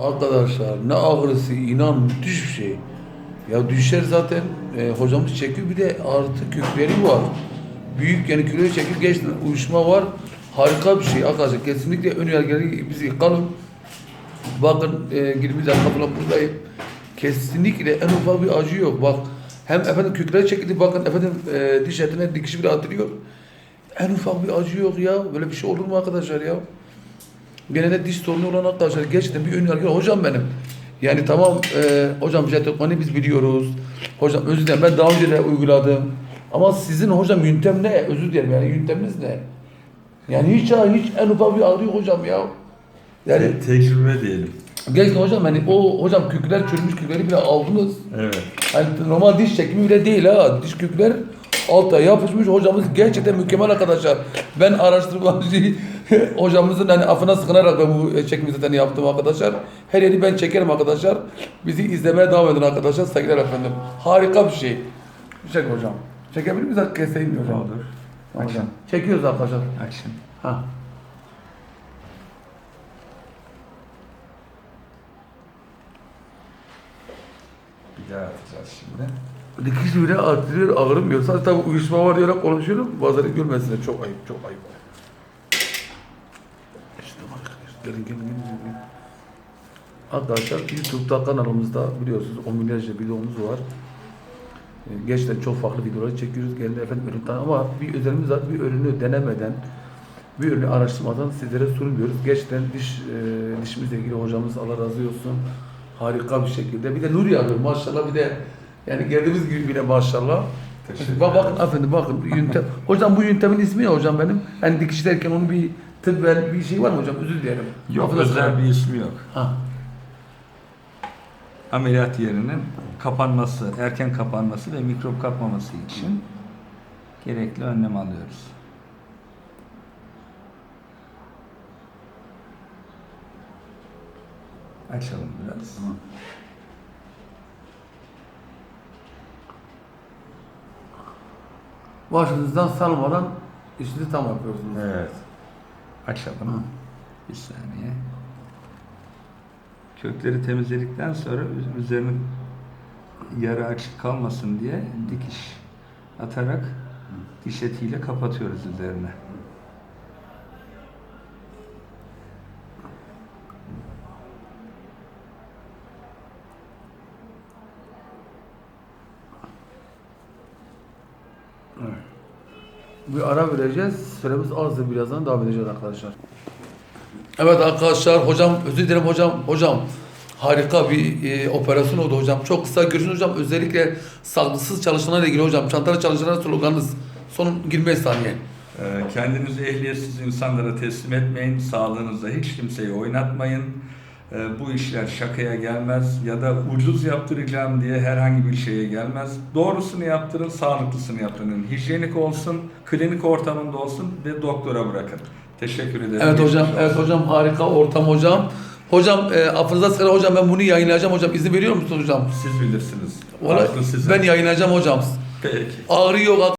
Arkadaşlar ne ağrısı inan müthiş bir şey. Ya düşer zaten e, hocamız çekiyor bir de artı kökleri var. Büyük yani kiloyu çekiyor geçti uyuşma var. Harika bir şey arkadaşlar kesinlikle ön yargıları bizi yıkalım. Bakın e, 20 dakika buradayım. Kesinlikle en ufak bir acı yok. Bak hem efendim kökleri çekildi bakın efendim e, diş etine dikişi bile atılıyor. En ufak bir acı yok ya. Böyle bir şey olur mu arkadaşlar ya? Genelde diş sorunu olan arkadaşlar gerçekten bir ön yargı hocam benim. Yani tamam e, hocam jetonları biz biliyoruz. Hocam özür dilerim ben daha önce de uyguladım. Ama sizin hocam yöntem ne? Özür dilerim yani yönteminiz ne? Yani hiç hiç en ufak bir ağrı yok hocam ya. Yani Yani tecrübe diyelim. gerçekten hocam hani o hocam kökler çürümüş kökleri bile aldınız. Evet. Hani normal diş çekimi bile değil ha. Diş kökler alta yapışmış. Hocamız gerçekten mükemmel arkadaşlar. Ben araştırmacı hocamızın hani afına sıkınarak ben bu çekimi zaten yaptım arkadaşlar. Her yeri ben çekerim arkadaşlar. Bizi izlemeye devam edin arkadaşlar. Saygılar efendim. Harika bir şey. Çek hocam. Çekebilir miyiz? Keseyim mi hocam? Olur. Hocam. Action. Çekiyoruz arkadaşlar. Action. Ha. Bir daha atacağız şimdi. Dikiş bile artırıyor, ağrımıyor. Sadece tabii uyuşma var diye konuşuyorum. Bazıları görmesinler. Çok ayıp, çok ayıp. İşte arkadaşlar, gelin gelin gelin. gelin. Arkadaşlar YouTube'da kanalımızda biliyorsunuz on milyarca videomuz var. Ee, Gerçekten çok farklı videolar çekiyoruz. Gelin efendim ürün tanı ama bir özelimiz var. Bir ürünü denemeden, bir ürünü araştırmadan sizlere sunmuyoruz. Gerçekten diş e, dişimizle ilgili hocamız Allah razı olsun. Harika bir şekilde. Bir de nur yağıyor maşallah bir de yani geldiğimiz gibi bile maşallah. Teşekkür Bak, bakın efendim bakın yöntem. hocam bu yöntemin ismi ne hocam benim? Hani dikiş derken onun bir tıbben bir şey var mı hocam? Özür dilerim. Yok Affedersiniz. özel bir ismi yok. Ha. Ameliyat yerinin kapanması, erken kapanması ve mikrop kapmaması için gerekli önlem alıyoruz. Açalım biraz. Başınızdan salmadan işini tam yapıyorsunuz. Evet. Açalım. Bir saniye. Kökleri temizledikten sonra üz- üzerinin yara açık kalmasın diye dikiş atarak diş etiyle kapatıyoruz üzerine. Bir ara vereceğiz. Süremiz azdır birazdan devam edeceğiz arkadaşlar. Evet arkadaşlar hocam özür dilerim hocam hocam harika bir e, operasyon oldu hocam. Çok kısa görüşün hocam özellikle sağlıksız çalışanlarla ilgili hocam. Çantalı çalışanlar sloganınız son 25 saniye. Ee, Kendinizi ehliyetsiz insanlara teslim etmeyin. Sağlığınızda hiç kimseyi oynatmayın. Ee, Bu işler şakaya gelmez ya da ucuz yaptıracağım diye herhangi bir şeye gelmez. Doğrusunu yaptırın, sağlıklısını yaptırın. Hijyenik olsun, klinik ortamında olsun ve doktora bırakın. Teşekkür ederim. Evet hocam, evet hocam harika ortam hocam. Hocam e, affınıza sıra hocam ben bunu yayınlayacağım hocam. İzin veriyor musunuz hocam? Siz bilirsiniz. Size. ben yayınlayacağım hocam. Peki. Ağrı yok,